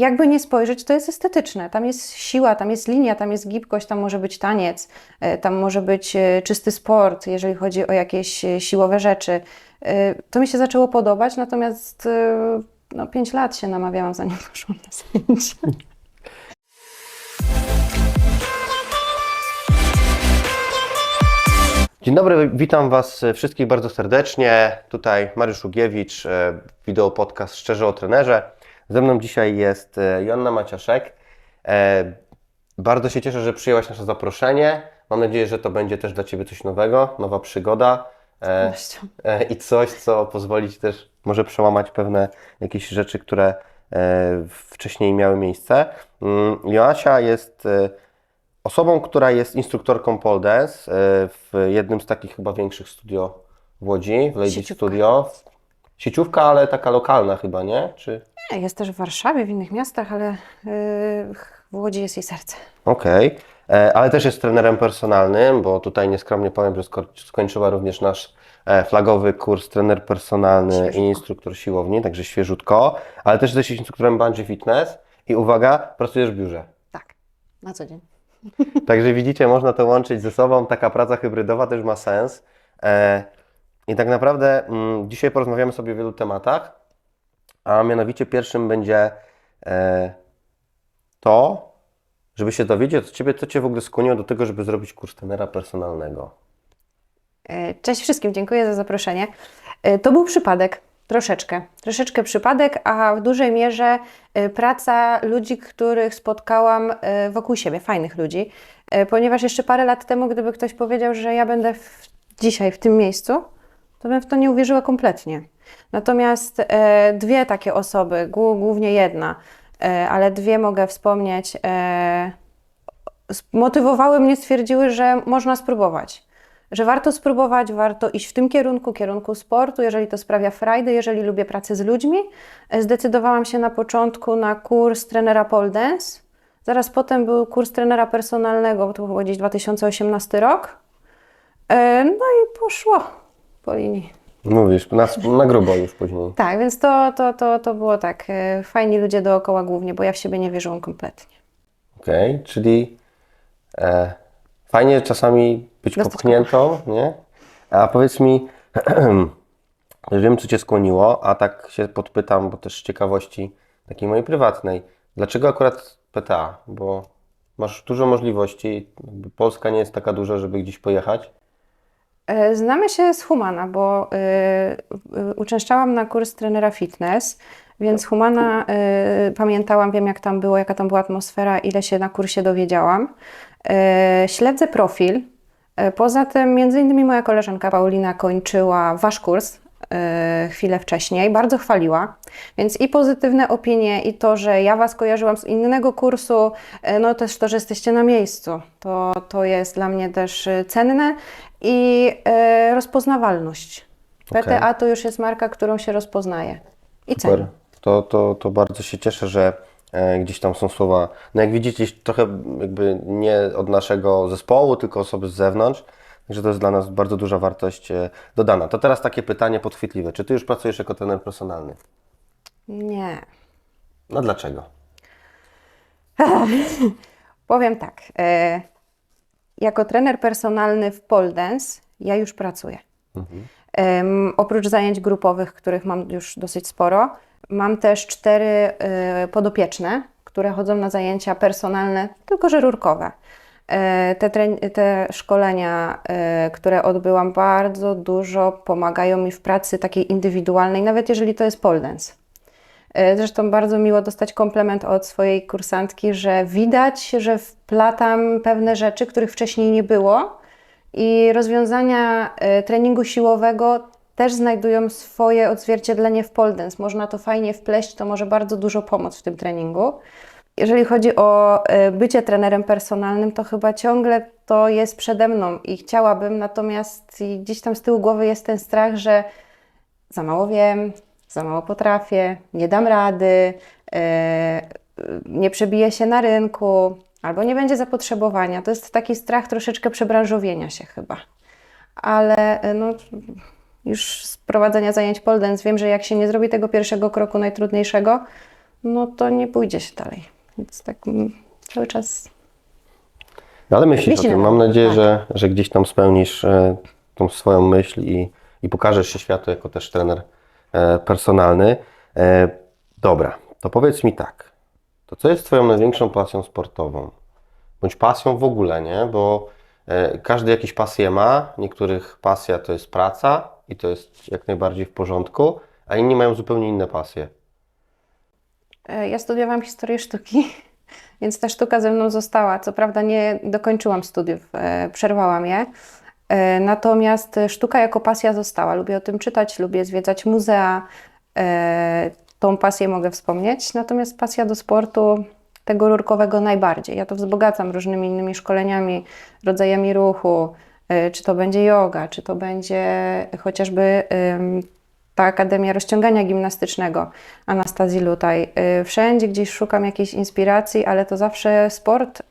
jakby nie spojrzeć, to jest estetyczne. Tam jest siła, tam jest linia, tam jest gibkość, tam może być taniec, e, tam może być e, czysty sport, jeżeli chodzi o jakieś e, siłowe rzeczy. To mi się zaczęło podobać, natomiast no, 5 lat się namawiałam, zanim poszłam na zajęcia. Dzień dobry, witam Was wszystkich bardzo serdecznie. Tutaj Mariusz Ugiewicz, wideo podcast Szczerze o trenerze. Ze mną dzisiaj jest e, Joanna Maciaszek. E, Bardzo się cieszę, że przyjęłaś nasze zaproszenie. Mam nadzieję, że to będzie też dla Ciebie coś nowego, nowa przygoda e, i coś, co pozwoli Ci też może przełamać pewne jakieś rzeczy, które wcześniej miały miejsce. Mm, Joasia jest osobą, która jest instruktorką pole dance w jednym z takich chyba większych studio w Łodzi, w Lady. Studio. Sieciówka, ale taka lokalna chyba, nie? Czy... Nie, Jest też w Warszawie, w innych miastach, ale e, w Łodzi jest jej serce. Okej, E, ale też jest trenerem personalnym, bo tutaj nieskromnie powiem, że sko- skończyła również nasz e, flagowy kurs trener personalny Świeżutko. i instruktor siłowni, także świeżutko, ale też jesteś instruktorem bungee fitness i uwaga, pracujesz w biurze. Tak, na co dzień. Także widzicie, można to łączyć ze sobą. Taka praca hybrydowa też ma sens. E, I tak naprawdę mm, dzisiaj porozmawiamy sobie o wielu tematach, a mianowicie pierwszym będzie e, to, żeby się dowiedzieć od Ciebie, co Cię w ogóle skłoniło do tego, żeby zrobić kurs trenera personalnego. E, Cześć wszystkim, dziękuję za zaproszenie. E, To był przypadek, troszeczkę. Troszeczkę przypadek, a w dużej mierze e, praca ludzi, których spotkałam wokół siebie, fajnych ludzi. Ponieważ jeszcze parę lat temu, gdyby ktoś powiedział, że ja będę w, dzisiaj w tym miejscu, to bym w to nie uwierzyła kompletnie. Natomiast e, dwie takie osoby, głó- głównie jedna, e, ale dwie mogę wspomnieć, e, motywowały mnie, stwierdziły, że można spróbować. Że warto spróbować, warto iść w tym kierunku, kierunku sportu, jeżeli to sprawia frajdę, jeżeli lubię pracę z ludźmi. E, Zdecydowałam się na początku na kurs trenera pole dance. Zaraz potem był kurs trenera personalnego, to był gdzieś 2018 rok. E, No i poszło po linii. Mówisz, na, na grubo już później. Tak, więc to, to, to, to było tak. e, Fajni ludzie dookoła głównie, bo ja w siebie nie wierzyłam kompletnie. Okej, czyli e, fajnie czasami być popchniętą, nie? A powiedz mi, że wiem, co Cię skłoniło, a tak się podpytam, bo też z ciekawości takiej mojej prywatnej. Dlaczego akurat PTA? Bo masz dużo możliwości, Polska nie jest taka duża, żeby gdzieś pojechać. E, Znamy się z Humana, bo y, uczęszczałam na kurs trenera fitness, więc Humana y, pamiętałam, wiem jak tam było, jaka tam była atmosfera, ile się na kursie dowiedziałam. E, Śledzę profil. E, Poza tym, między innymi moja koleżanka Paulina kończyła wasz kurs e, chwilę wcześniej, bardzo chwaliła, więc i pozytywne opinie, i to, że ja was kojarzyłam z innego kursu, e, no też to, że jesteście na miejscu, to, to jest dla mnie też e, cenne i e, rozpoznawalność. Okej. PTA to już jest marka, którą się rozpoznaje i Super. ceni. To, to, to bardzo się cieszę, że e, gdzieś tam są słowa, no jak widzicie, trochę jakby nie od naszego zespołu, tylko osoby z zewnątrz. Także to jest dla nas bardzo duża wartość e, dodana. To teraz takie pytanie podchwytliwe. Czy Ty już pracujesz jako trener personalny? Nie. No dlaczego? Powiem tak. E, jako trener personalny w pole dance ja już pracuję. Em, oprócz zajęć grupowych, których mam już dosyć sporo, mam też cztery e, podopieczne, które chodzą na zajęcia personalne, tylko że rurkowe. E, te, te szkolenia, e, które odbyłam, bardzo dużo pomagają mi w pracy takiej indywidualnej, nawet jeżeli to jest pole dance. E, Zresztą bardzo miło dostać komplement od swojej kursantki, że widać, że wplatam pewne rzeczy, których wcześniej nie było i rozwiązania treningu siłowego też znajdują swoje odzwierciedlenie w pole dance. Można to fajnie wpleść, to może bardzo dużo pomóc w tym treningu. Jeżeli chodzi o e, bycie trenerem personalnym, to chyba ciągle to jest przede mną i chciałabym, natomiast gdzieś tam z tyłu głowy jest ten strach, że za mało wiem, za mało potrafię, nie dam rady, e, nie przebiję się na rynku, albo nie będzie zapotrzebowania. To jest taki strach troszeczkę przebranżowienia się chyba. Ale e, no, już z prowadzenia zajęć pole dance wiem, że jak się nie zrobi tego pierwszego kroku najtrudniejszego, no to nie pójdzie się dalej. Więc tak mm, cały czas No, ale myślisz o tym. na Mam nowo, nadzieję, tak. że, że gdzieś tam spełnisz e, tą swoją myśl i, i pokażesz się światu jako też trener e, personalny. E, dobra, to powiedz mi tak. To co jest Twoją największą pasją sportową? Bądź pasją w ogóle, nie? Bo e, każdy jakieś pasje ma. Niektórych pasja to jest praca i to jest jak najbardziej w porządku, a inni mają zupełnie inne pasje. E, Ja studiowałam historię sztuki, więc ta sztuka ze mną została. Co prawda nie dokończyłam studiów, e, przerwałam je. E, Natomiast sztuka jako pasja została. Lubię o tym czytać, lubię zwiedzać muzea. Tą pasję mogę wspomnieć. Natomiast pasja do sportu, tego rurkowego najbardziej. Ja to wzbogacam różnymi innymi szkoleniami, rodzajami ruchu, czy to będzie yoga, czy to będzie chociażby ta Akademia Rozciągania Gimnastycznego Anastazji Lutaj. Y, Wszędzie gdzieś szukam jakiejś inspiracji, ale to zawsze sport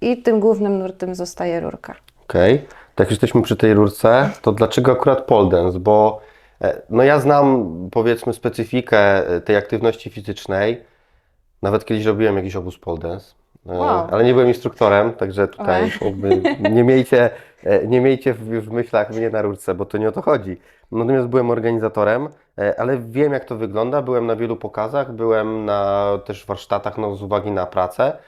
i tym głównym nurtem zostaje rurka. Okej, tak jak jesteśmy przy tej rurce, to dlaczego akurat pole dance? Bo e, no ja znam powiedzmy specyfikę tej aktywności fizycznej. Nawet kiedyś robiłem jakiś obóz pole dance, Wow. ale nie byłem instruktorem, także tutaj nie miejcie, e, nie miejcie w, myślach mnie na rurce, bo to nie o to chodzi. Natomiast byłem organizatorem, e, ale wiem jak to wygląda. Byłem na wielu pokazach, byłem na też warsztatach no, z uwagi na pracę.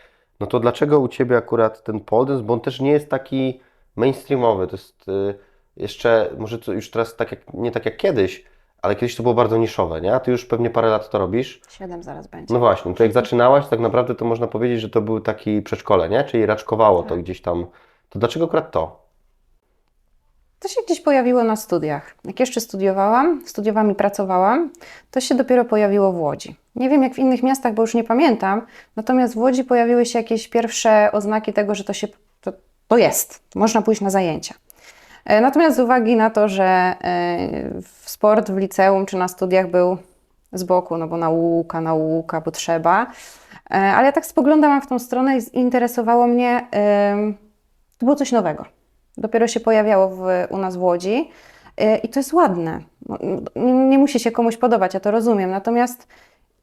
No to dlaczego u Ciebie akurat ten pole dance? Bo on też nie jest taki mainstreamowy. To jest jeszcze, może to już teraz tak jak, nie tak jak kiedyś, ale kiedyś to było bardzo niszowe, nie? A Ty już pewnie parę lat to robisz. Siedem zaraz będzie. No właśnie, to jak zaczynałaś, tak naprawdę to można powiedzieć, że to był taki przedszkole, nie? Czyli raczkowało to gdzieś tam. To dlaczego akurat to? To się gdzieś pojawiło na studiach. Jak jeszcze studiowałam, studiowałam i pracowałam, to się dopiero pojawiło w Łodzi. Nie wiem jak w innych miastach, bo już nie pamiętam, natomiast w Łodzi pojawiły się jakieś pierwsze oznaki tego, że to się to, to jest, można pójść na zajęcia. E, Natomiast z uwagi na to, że e, sport w liceum czy na studiach był z boku, no bo nauka, nauka, bo trzeba, E, ale ja tak spoglądałam w tą stronę i interesowało mnie, to było coś nowego. Dopiero się pojawiało w, u nas w Łodzi i to jest ładne. No, Nie, nie musi się komuś podobać, ja to rozumiem, natomiast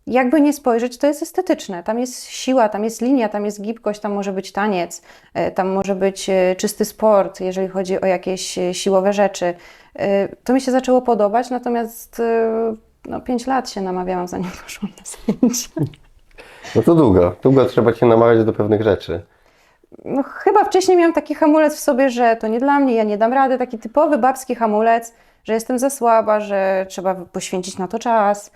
jakby nie spojrzeć, to jest estetyczne. Tam jest siła, tam jest linia, tam jest gibkość, tam może być taniec, e, tam może być e, czysty sport, jeżeli chodzi o jakieś e, siłowe rzeczy. To mi się zaczęło podobać, natomiast no, pięć lat się namawiałam, zanim poszłam na zajęcia. No to długo. Długo trzeba Cię namawiać do pewnych rzeczy. No, chyba wcześniej miałam taki hamulec w sobie, że to nie dla mnie, ja nie dam rady, taki typowy babski hamulec, że jestem za słaba, że trzeba poświęcić na to czas,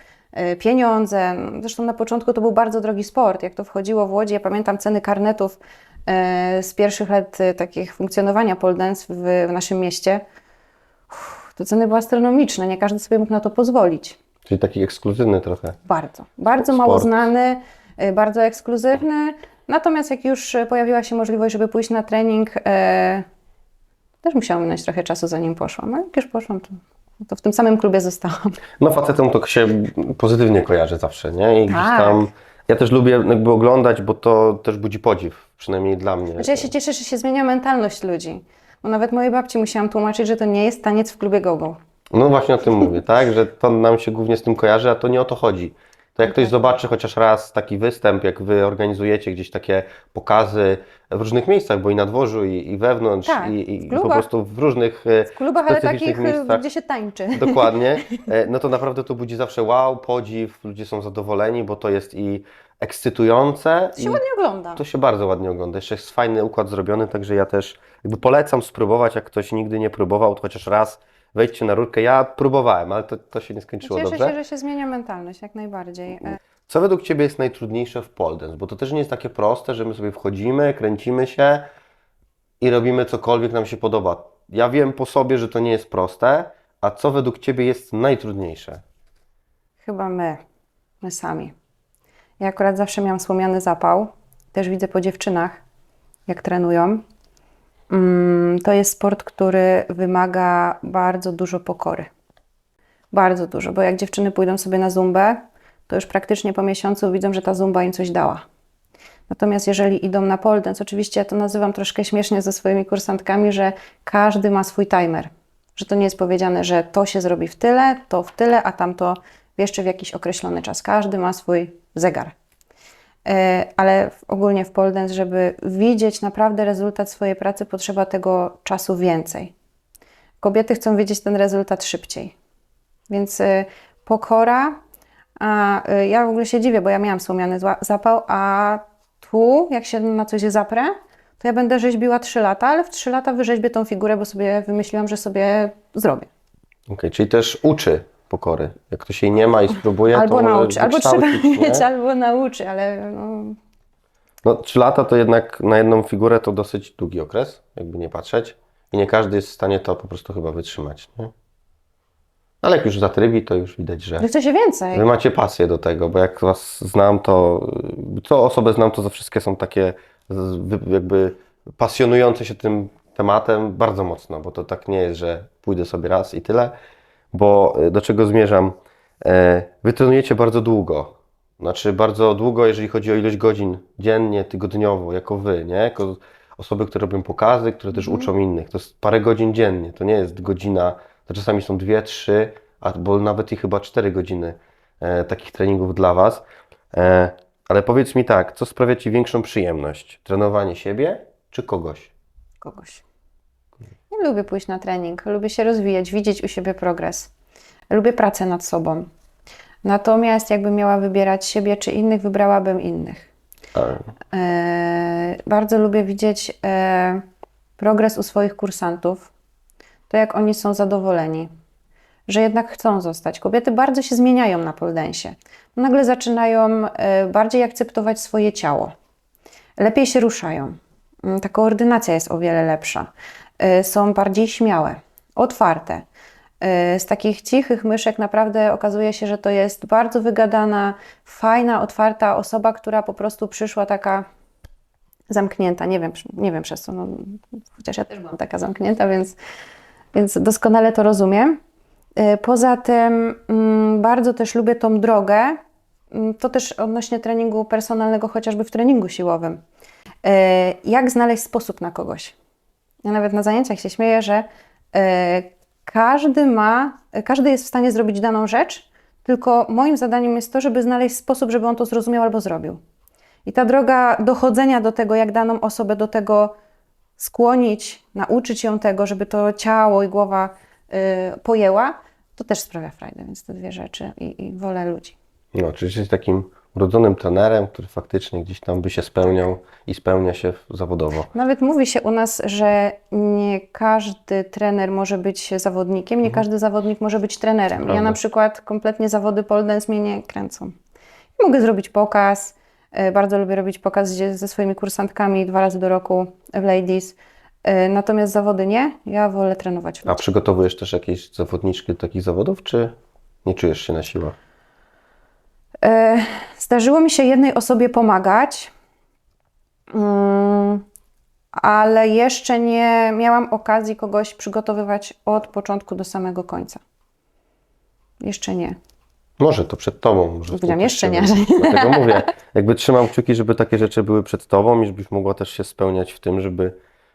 pieniądze. No, Zresztą na początku to był bardzo drogi sport. Jak to wchodziło w Łodzi, ja pamiętam ceny karnetów y, z pierwszych lat y, takich funkcjonowania pole dance w, w naszym mieście. Uff, To ceny były astronomiczne, nie każdy sobie mógł na to pozwolić. Czyli taki ekskluzywny trochę. Bardzo, bardzo Sport. mało znany, bardzo ekskluzywny. Natomiast jak już pojawiła się możliwość, żeby pójść na trening, e, też musiałam minąć trochę czasu, zanim poszłam. Ale jak już poszłam, to, to w tym samym klubie zostałam. No facetom to się pozytywnie kojarzy zawsze, nie? I gdzieś Tak. tam... Ja też lubię jakby oglądać, bo to też budzi podziw, przynajmniej dla mnie. Znaczy ja się cieszę, że się zmienia mentalność ludzi. Bo nawet mojej babci musiałam tłumaczyć, że to nie jest taniec w klubie gogo. No właśnie o tym mówię, tak? Że to nam się głównie z tym kojarzy, a to nie o to chodzi. To jak ktoś zobaczy chociaż raz taki występ, jak wy organizujecie gdzieś takie pokazy w różnych miejscach, bo i na dworzu, i, i wewnątrz, Tak, i, w i po klubach. prostu w różnych e, W klubach, ale specyficznych takich, y, miejscach. gdzie się tańczy. Dokładnie. E, No to naprawdę to budzi zawsze wow, podziw, ludzie są zadowoleni, bo to jest i ekscytujące. To i się ładnie ogląda. to się bardzo ładnie ogląda. Jeszcze jest fajny układ zrobiony, także ja też jakby polecam spróbować, jak ktoś nigdy nie próbował, to chociaż raz wejdźcie na rurkę. Ja próbowałem, ale to, to się nie skończyło Cieszę dobrze. się, że się zmienia mentalność, jak najbardziej. E, Co według Ciebie jest najtrudniejsze w pole dance? Bo to też nie jest takie proste, że my sobie wchodzimy, kręcimy się i robimy cokolwiek nam się podoba. Ja wiem po sobie, że to nie jest proste, a co według Ciebie jest najtrudniejsze? Chyba my, my sami. Ja akurat zawsze miałam słomiany zapał. Też widzę po dziewczynach, jak trenują. Mm, To jest sport, który wymaga bardzo dużo pokory. Bardzo dużo, bo jak dziewczyny pójdą sobie na zumbę, to już praktycznie po miesiącu widzą, że ta zumba im coś dała. Natomiast jeżeli idą na pole dance, oczywiście ja to nazywam troszkę śmiesznie ze swoimi kursantkami, że każdy ma swój timer. Że to nie jest powiedziane, że to się zrobi w tyle, to w tyle, a tamto jeszcze w jakiś określony czas. Każdy ma swój zegar. E, ale ogólnie w pole dance, żeby widzieć naprawdę rezultat swojej pracy, potrzeba tego czasu więcej. Kobiety chcą widzieć ten rezultat szybciej. Więc y, pokora, a y, ja w ogóle się dziwię, bo ja miałam słomiany zapał, a tu, jak się na coś zaprę, to ja będę rzeźbiła 3 lata, ale w 3 lata wyrzeźbię tą figurę, bo sobie wymyśliłam, że sobie zrobię. Okej, czyli też uczy pokory. Jak ktoś jej nie ma i spróbuje, Albo to może nauczy, albo trzeba mieć, albo nauczy, ale no, No, trzy lata to jednak na jedną figurę to dosyć długi okres, jakby nie patrzeć. I nie każdy jest w stanie to po prostu chyba wytrzymać. Nie? Ale jak już zatrybi, to już widać, że chce się więcej. wy macie pasję do tego, bo jak was znam, to co osobę znam, to za wszystkie są takie jakby pasjonujące się tym tematem bardzo mocno, bo to tak nie jest, że pójdę sobie raz i tyle, bo y, do czego zmierzam? E, Wy trenujecie bardzo długo. Znaczy bardzo długo, jeżeli chodzi o ilość godzin dziennie, tygodniowo, jako wy, nie? Jako osoby, które robią pokazy, które też uczą innych. To jest parę godzin dziennie, to nie jest godzina, to czasami są dwie, trzy, albo nawet i chyba cztery godziny e, takich treningów dla was. E, ale powiedz mi tak, co sprawia ci większą przyjemność? Trenowanie siebie czy kogoś? kogoś. Ja lubię pójść na trening, lubię się rozwijać, widzieć u siebie progres. Lubię pracę nad sobą. Natomiast jakbym miała wybierać siebie czy innych, wybrałabym innych. E, bardzo lubię widzieć e, progres u swoich kursantów, to jak oni są zadowoleni, że jednak chcą zostać. Kobiety bardzo się zmieniają na poldensie. Nagle zaczynają e, bardziej akceptować swoje ciało, lepiej się ruszają. Mm, Ta koordynacja jest o wiele lepsza. E, Są bardziej śmiałe, otwarte. E, Z takich cichych myszek naprawdę okazuje się, że to jest bardzo wygadana, fajna, otwarta osoba, która po prostu przyszła taka zamknięta. Nie wiem, nie wiem przez co, no, chociaż ja też byłam taka zamknięta, więc, więc doskonale to rozumiem. E, Poza tym mm, bardzo też lubię tą drogę, mm, to też odnośnie treningu personalnego, chociażby w treningu siłowym. Jak znaleźć sposób na kogoś? Ja nawet na zajęciach się śmieję, że e, każdy ma, każdy jest w stanie zrobić daną rzecz, tylko moim zadaniem jest to, żeby znaleźć sposób, żeby on to zrozumiał albo zrobił. I ta droga dochodzenia do tego, jak daną osobę do tego skłonić, nauczyć ją tego, żeby to ciało i głowa y, pojęła, to też sprawia frajdę, więc te dwie rzeczy i, i wolę ludzi. No, czyli jesteś takim urodzonym trenerem, który faktycznie gdzieś tam by się spełniał i spełnia się zawodowo. Nawet mówi się u nas, że nie każdy trener może być zawodnikiem, nie każdy zawodnik może być trenerem. Ja Prawda. na przykład kompletnie zawody pole dance mnie nie kręcą. Mogę zrobić pokaz, e, bardzo lubię robić pokaz ze swoimi kursantkami dwa razy do roku w Ladies, E, natomiast zawody nie, ja wolę trenować A przygotowujesz też jakieś zawodniczki do takich zawodów, czy nie czujesz się na siłach? E, Zdarzyło mi się jednej osobie pomagać, mm, ale jeszcze nie miałam okazji kogoś przygotowywać od początku do samego końca. Jeszcze nie. Może to przed tobą. Może Powiedziałam, jeszcze nie. Dlatego mówię, jakby trzymam kciuki, żeby takie rzeczy były przed tobą i żebyś mogła też się spełniać w tym, żeby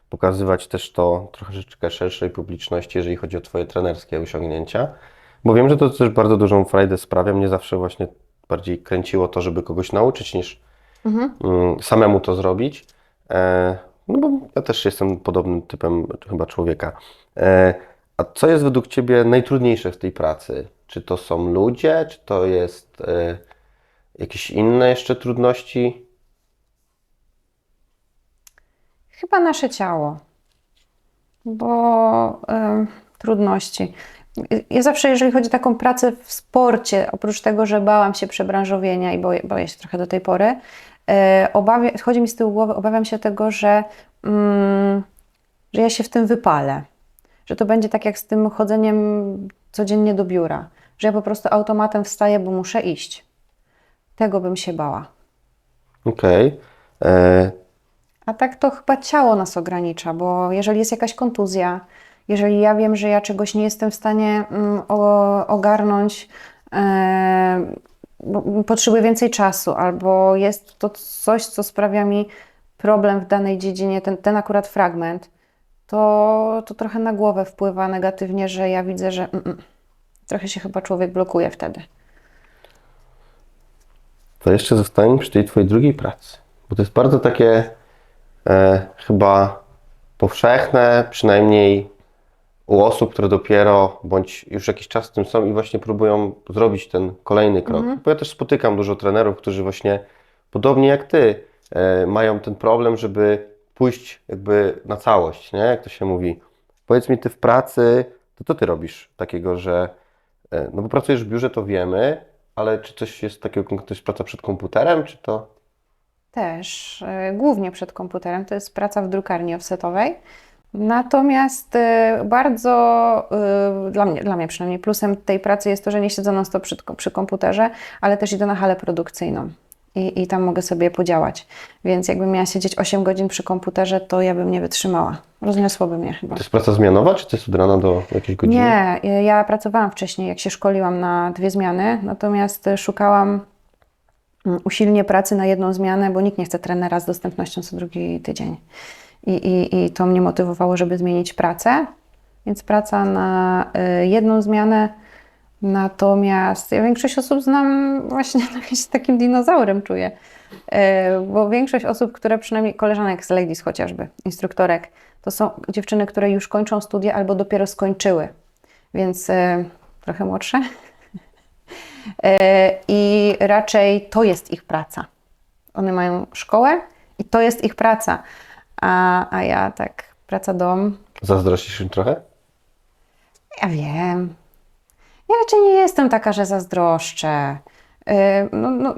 pokazywać też to troszeczkę szerszej publiczności, jeżeli chodzi o twoje trenerskie osiągnięcia. Bo wiem, że to też bardzo dużą frajdę sprawia. Mnie zawsze właśnie bardziej kręciło to, żeby kogoś nauczyć, niż mm, samemu to zrobić. E, no bo ja też jestem podobnym typem chyba człowieka. E, a co jest według Ciebie najtrudniejsze w tej pracy? Czy to są ludzie, czy to jest e, jakieś inne jeszcze trudności? Chyba nasze ciało, bo em, trudności. Ja zawsze, jeżeli chodzi o taką pracę w sporcie, oprócz tego, że bałam się przebranżowienia i boję, boję się trochę do tej pory, e, obawia, chodzi mi z tyłu głowy, obawiam się tego, że, mm, że ja się w tym wypalę. Że to będzie tak jak z tym chodzeniem codziennie do biura, że ja po prostu automatem wstaję, bo muszę iść. Tego bym się bała. Okej. E, A tak to chyba ciało nas ogranicza, bo jeżeli jest jakaś kontuzja, jeżeli ja wiem, że ja czegoś nie jestem w stanie mm, ogarnąć, e, bo potrzebuję więcej czasu, albo jest to coś, co sprawia mi problem w danej dziedzinie, ten, ten akurat fragment, to, to trochę na głowę wpływa negatywnie, że ja widzę, że mm, mm, trochę się chyba człowiek blokuje wtedy. to jeszcze zostańmy przy tej Twojej drugiej pracy. Bo to jest bardzo takie e, chyba powszechne, przynajmniej u osób, które dopiero bądź już jakiś czas w tym są i właśnie próbują zrobić ten kolejny krok. Bo ja też spotykam dużo trenerów, którzy właśnie podobnie jak Ty e, mają ten problem, żeby pójść jakby na całość, nie? Jak to się mówi. Powiedz mi, Ty w pracy, to co Ty robisz takiego, że e, no bo pracujesz w biurze, to wiemy, ale czy coś jest takiego, to jest praca przed komputerem, czy to... Też, e, głównie przed komputerem, to jest praca w drukarni offsetowej. Natomiast e, bardzo e, dla mnie, dla mnie przynajmniej plusem tej pracy jest to, że nie siedzę non stop przy, przy komputerze, ale też idę na halę produkcyjną i, i tam mogę sobie podziałać. Więc jakbym miała siedzieć 8 godzin przy komputerze, to ja bym nie wytrzymała. Rozniosłoby mnie chyba. To jest praca zmianowa, czy to jest od rana do jakiejś godziny? Nie, ja pracowałam wcześniej, jak się szkoliłam na dwie zmiany, natomiast szukałam mm, usilnie pracy na jedną zmianę, bo nikt nie chce trenera z dostępnością co drugi tydzień. I, i, I to mnie motywowało, żeby zmienić pracę, więc praca na y, jedną zmianę. Natomiast ja większość osób znam właśnie takim dinozaurem czuję, Y, bo większość osób, które przynajmniej koleżanek z Ladies chociażby, instruktorek, to są dziewczyny, które już kończą studia albo dopiero skończyły, więc y, trochę młodsze. I raczej to jest ich praca. One mają szkołę i to jest ich praca. A, a ja tak, praca dom, Zazdrościsz im trochę? ja wiem. Ja raczej nie jestem taka, że zazdroszczę. Yy, no, no,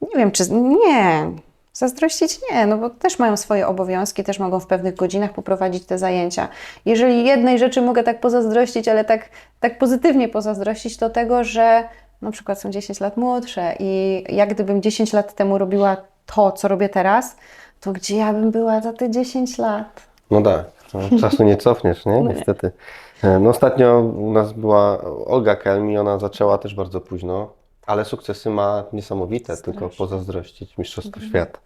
nie wiem, czy. Nie. Zazdrościć nie, no bo też mają swoje obowiązki, też mogą w pewnych godzinach poprowadzić te zajęcia. Jeżeli jednej rzeczy mogę tak pozazdrościć, ale tak, tak pozytywnie pozazdrościć, to tego, że na przykład są 10 lat młodsze i jak gdybym 10 lat temu robiła to, co robię teraz, to gdzie ja bym była za te 10 lat? No tak, no, czasu nie cofniesz, nie? Nie. Niestety. E, No ostatnio u nas była Olga Kelmi, ona zaczęła też bardzo późno, ale sukcesy ma niesamowite, tylko pozazdrościć Mistrzostwo Świata.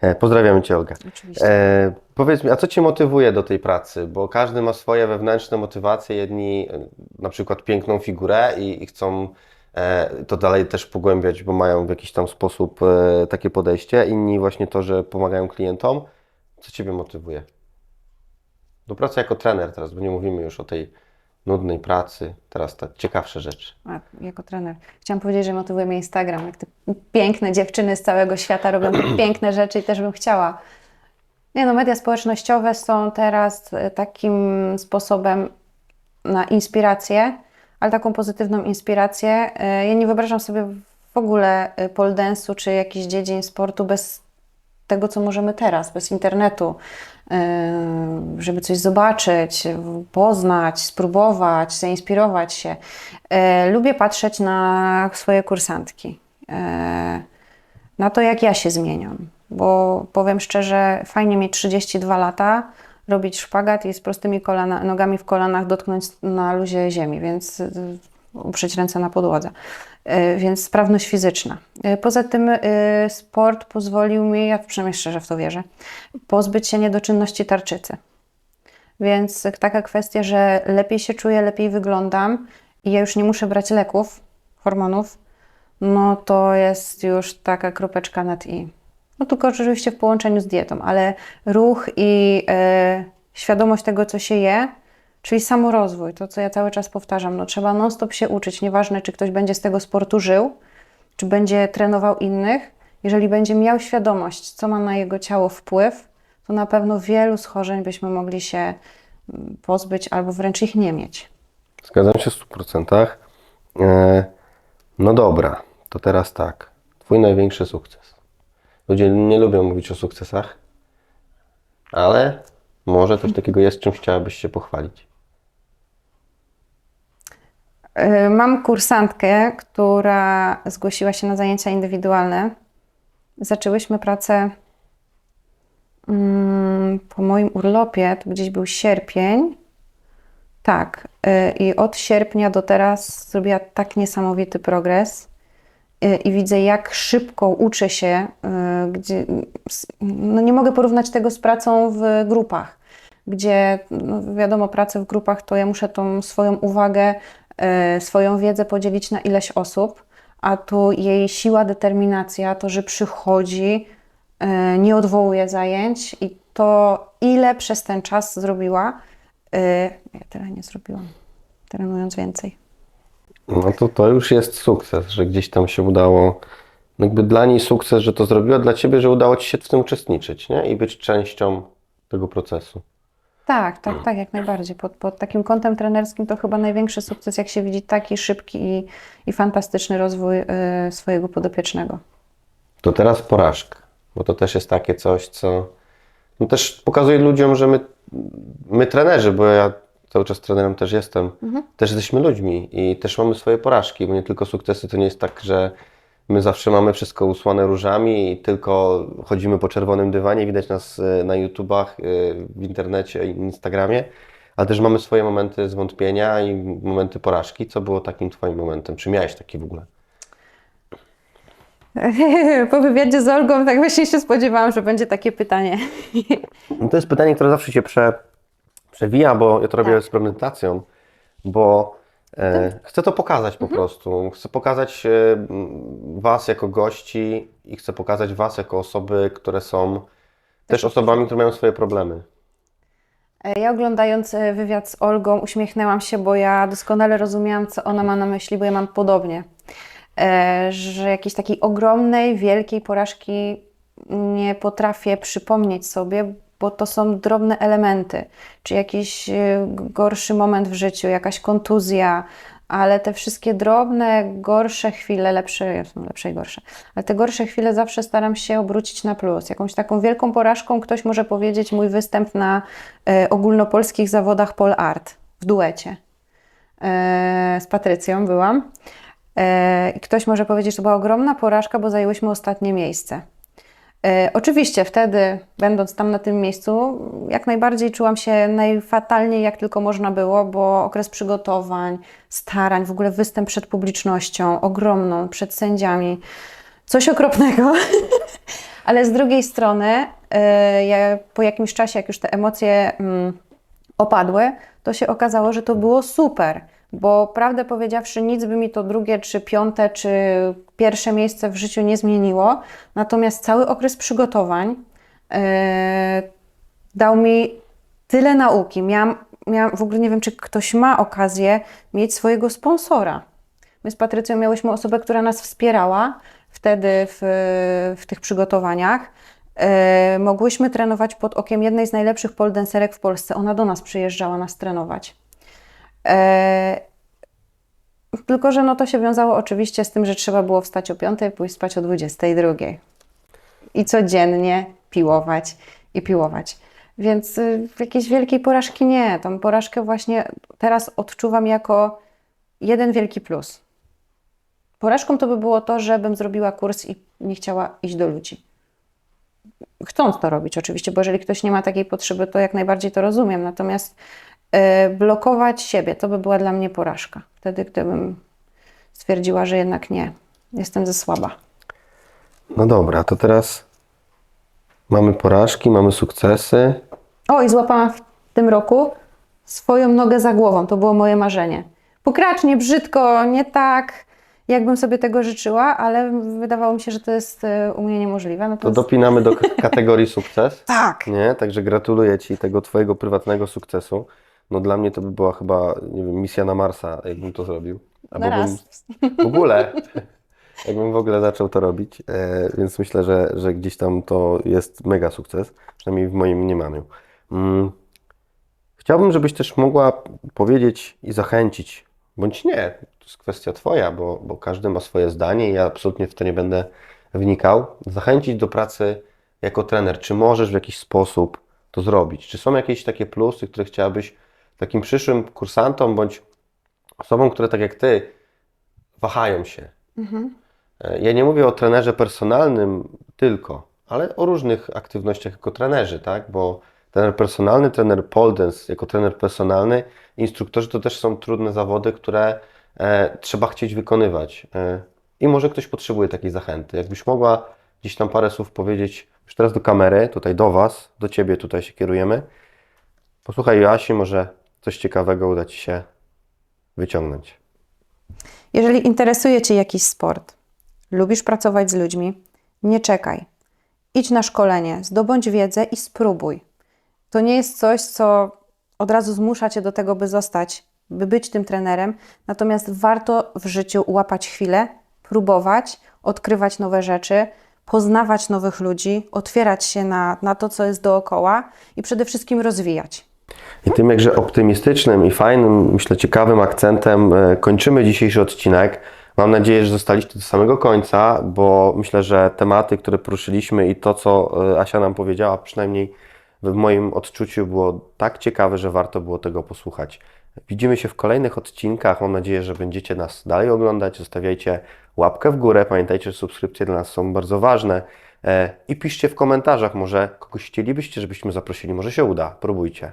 E, Pozdrawiamy Cię Olga. Oczywiście. E, powiedz mi, a co Cię motywuje do tej pracy? Bo każdy ma swoje wewnętrzne motywacje. Jedni e, na przykład piękną figurę i, i chcą to dalej też pogłębiać, bo mają w jakiś tam sposób e, takie podejście. Inni właśnie to, że pomagają klientom. Co Ciebie motywuje? Do pracy jako trener teraz, bo nie mówimy już o tej nudnej pracy. Teraz te ciekawsze rzeczy. A, jako trener. Chciałam powiedzieć, że motywuje mnie Instagram. Jak te piękne dziewczyny z całego świata robią piękne rzeczy i też bym chciała. Nie no, media społecznościowe są teraz e, takim sposobem na inspirację, ale taką pozytywną inspirację. E, Ja nie wyobrażam sobie w ogóle e, pole dance'u czy jakichś dziedzin sportu bez tego, co możemy teraz, bez internetu, yy, żeby coś zobaczyć, poznać, spróbować, zainspirować się. Lubię patrzeć na swoje kursantki, na to, jak ja się zmieniam, bo powiem szczerze, fajnie mieć 32 lata, robić szpagat i z prostymi kolana, nogami w kolanach dotknąć na luzie ziemi, więc yy, uprzeć ręce na podłodze. Yy, Więc sprawność fizyczna. Yy, Poza tym sport pozwolił mi, ja przynajmniej szczerze w to wierzę, pozbyć się niedoczynności tarczycy. Więc taka kwestia, że lepiej się czuję, lepiej wyglądam i ja już nie muszę brać leków, hormonów, no to jest już taka kropeczka nad i. No tylko oczywiście w połączeniu z dietą, ale ruch i e, świadomość tego, co się je, czyli samorozwój, to co ja cały czas powtarzam, no trzeba non-stop się uczyć, nieważne czy ktoś będzie z tego sportu żył, czy będzie trenował innych, jeżeli będzie miał świadomość, co ma na jego ciało wpływ, to na pewno wielu schorzeń byśmy mogli się pozbyć albo wręcz ich nie mieć. Zgadzam się w 100%. E, no dobra, to teraz tak. Twój największy sukces. Ludzie nie lubią mówić o sukcesach, ale może coś takiego jest, czym chciałabyś się pochwalić. Y, Mam kursantkę, która zgłosiła się na zajęcia indywidualne. Zaczęłyśmy pracę mm, po moim urlopie, to gdzieś był sierpień. Tak, y, i od sierpnia do teraz zrobiła tak niesamowity progres. Y, I widzę, jak szybko uczę się, y, gdzie no nie mogę porównać tego z pracą w grupach, gdzie no wiadomo, pracę w grupach to ja muszę tą swoją uwagę, y, swoją wiedzę podzielić na ileś osób, a tu jej siła, determinacja, to, że przychodzi, nie odwołuje zajęć i to, ile przez ten czas zrobiła. Ja tyle nie zrobiłam, trenując więcej. No to to już jest sukces, że gdzieś tam się udało. no Jakby dla niej sukces, że to zrobiła, dla ciebie, że udało ci się w tym uczestniczyć, nie? I być częścią tego procesu. Tak, tak, tak, jak najbardziej. Pod, pod takim kątem trenerskim to chyba największy sukces, jak się widzi taki szybki i, i fantastyczny rozwój e, swojego podopiecznego. To teraz porażka, bo to też jest takie coś, co no też pokazuje ludziom, że my, my trenerzy, bo ja cały czas trenerem też jestem, też jesteśmy ludźmi i też mamy swoje porażki, bo nie tylko sukcesy to nie jest tak, że my zawsze mamy wszystko usłane różami i tylko chodzimy po czerwonym dywanie, widać nas e, na YouTubach, e, w internecie i Instagramie, ale też mamy swoje momenty zwątpienia i momenty porażki. Co było takim Twoim momentem? Czy miałeś taki w ogóle? Po wywiadzie z Olgą tak właśnie się spodziewałam, że będzie takie pytanie. No to jest pytanie, które zawsze się prze, przewija, bo ja to robię z premedytacją, bo e, chcę to pokazać po prostu. Chcę pokazać e, Was jako gości i chcę pokazać Was jako osoby, które są też osobami, które mają swoje problemy. E, Ja oglądając e, wywiad z Olgą uśmiechnęłam się, bo ja doskonale rozumiałam, co ona ma na myśli, bo ja mam podobnie. E, Że jakiejś takiej ogromnej, wielkiej porażki nie potrafię przypomnieć sobie, bo to są drobne elementy, czy jakiś e, gorszy moment w życiu, jakaś kontuzja, ale te wszystkie drobne, gorsze chwile, lepsze, są lepsze i gorsze, ale te gorsze chwile zawsze staram się obrócić na plus. Jakąś taką wielką porażką ktoś może powiedzieć mój występ na e, ogólnopolskich zawodach pole art w duecie. E, z Patrycją byłam. I ktoś może powiedzieć, że to była ogromna porażka, bo zajęłyśmy ostatnie miejsce. E, Oczywiście wtedy, będąc tam na tym miejscu, jak najbardziej czułam się najfatalniej, jak tylko można było, bo okres przygotowań, starań, w ogóle występ przed publicznością, ogromną, przed sędziami, coś okropnego. Ale z drugiej strony, e, ja po jakimś czasie, jak już te emocje mm, opadły, to się okazało, że to było super, bo prawdę powiedziawszy, nic by mi to drugie, czy piąte, czy pierwsze miejsce w życiu nie zmieniło. Natomiast cały okres przygotowań e, dał mi tyle nauki. Miałam, miałam, w ogóle nie wiem, czy ktoś ma okazję mieć swojego sponsora. My z Patrycją miałyśmy osobę, która nas wspierała wtedy w, w tych przygotowaniach. E, mogłyśmy trenować pod okiem jednej z najlepszych poldenserek w Polsce. Ona do nas przyjeżdżała nas trenować. E, tylko, że no to się wiązało oczywiście z tym, że trzeba było wstać o 5, pójść spać o 22. I codziennie piłować i piłować. Więc y, jakiejś wielkiej porażki nie. Tą porażkę właśnie teraz odczuwam jako jeden wielki plus. Porażką to by było to, żebym zrobiła kurs i nie chciała iść do ludzi. Chcąc to robić oczywiście, bo jeżeli ktoś nie ma takiej potrzeby, to jak najbardziej to rozumiem. Natomiast blokować siebie to by była dla mnie porażka. Wtedy, gdybym stwierdziła, że jednak nie, jestem za słaba. No dobra, to teraz mamy porażki, mamy sukcesy. O, i złapałam w tym roku swoją nogę za głową. To było moje marzenie. Pokracznie, brzydko, nie tak, jakbym sobie tego życzyła, ale wydawało mi się, że to jest e, u mnie niemożliwe. No To jest... dopinamy do kategorii sukces. Tak. Nie? Także gratuluję Ci tego Twojego prywatnego sukcesu. No dla mnie to by była chyba, nie wiem, misja na Marsa, jakbym to zrobił. Na raz. W ogóle, jakbym w ogóle zaczął to robić. E, więc myślę, że, że gdzieś tam to jest mega sukces, przynajmniej w moim mniemaniu. Mm. Chciałbym, żebyś też mogła powiedzieć i zachęcić, bądź nie, to jest kwestia Twoja, bo, bo każdy ma swoje zdanie i ja absolutnie w to nie będę wnikał. Zachęcić do pracy jako trener. Czy możesz w jakiś sposób to zrobić? Czy są jakieś takie plusy, które chciałabyś takim przyszłym kursantom bądź osobom, które tak jak Ty wahają się? E, Ja nie mówię o trenerze personalnym tylko, ale o różnych aktywnościach jako trenerzy, tak? Bo trener personalny, trener pole jako trener personalny, instruktorzy to też są trudne zawody, które e, trzeba chcieć wykonywać. E, I może ktoś potrzebuje takiej zachęty. Jakbyś mogła gdzieś tam parę słów powiedzieć, już teraz do kamery, tutaj do Was, do Ciebie tutaj się kierujemy. Posłuchaj Joasi, może coś ciekawego uda Ci się wyciągnąć. Jeżeli interesuje Cię jakiś sport, lubisz pracować z ludźmi, nie czekaj. Idź na szkolenie, zdobądź wiedzę i spróbuj. To nie jest coś, co od razu zmusza Cię do tego, by zostać, by być tym trenerem, natomiast warto w życiu łapać chwilę, próbować, odkrywać nowe rzeczy, poznawać nowych ludzi, otwierać się na, na to, co jest dookoła i przede wszystkim rozwijać. I tym jakże optymistycznym i fajnym, myślę, ciekawym akcentem e, kończymy dzisiejszy odcinek. Mam nadzieję, że zostaliście do samego końca, bo myślę, że tematy, które poruszyliśmy i to, co e, Asia nam powiedziała, przynajmniej w moim odczuciu było tak ciekawe, że warto było tego posłuchać. Widzimy się w kolejnych odcinkach. Mam nadzieję, że będziecie nas dalej oglądać. Zostawiajcie łapkę w górę. Pamiętajcie, że subskrypcje dla nas są bardzo ważne. E, I piszcie w komentarzach, może kogoś chcielibyście, żebyśmy zaprosili. Może się uda. Próbujcie.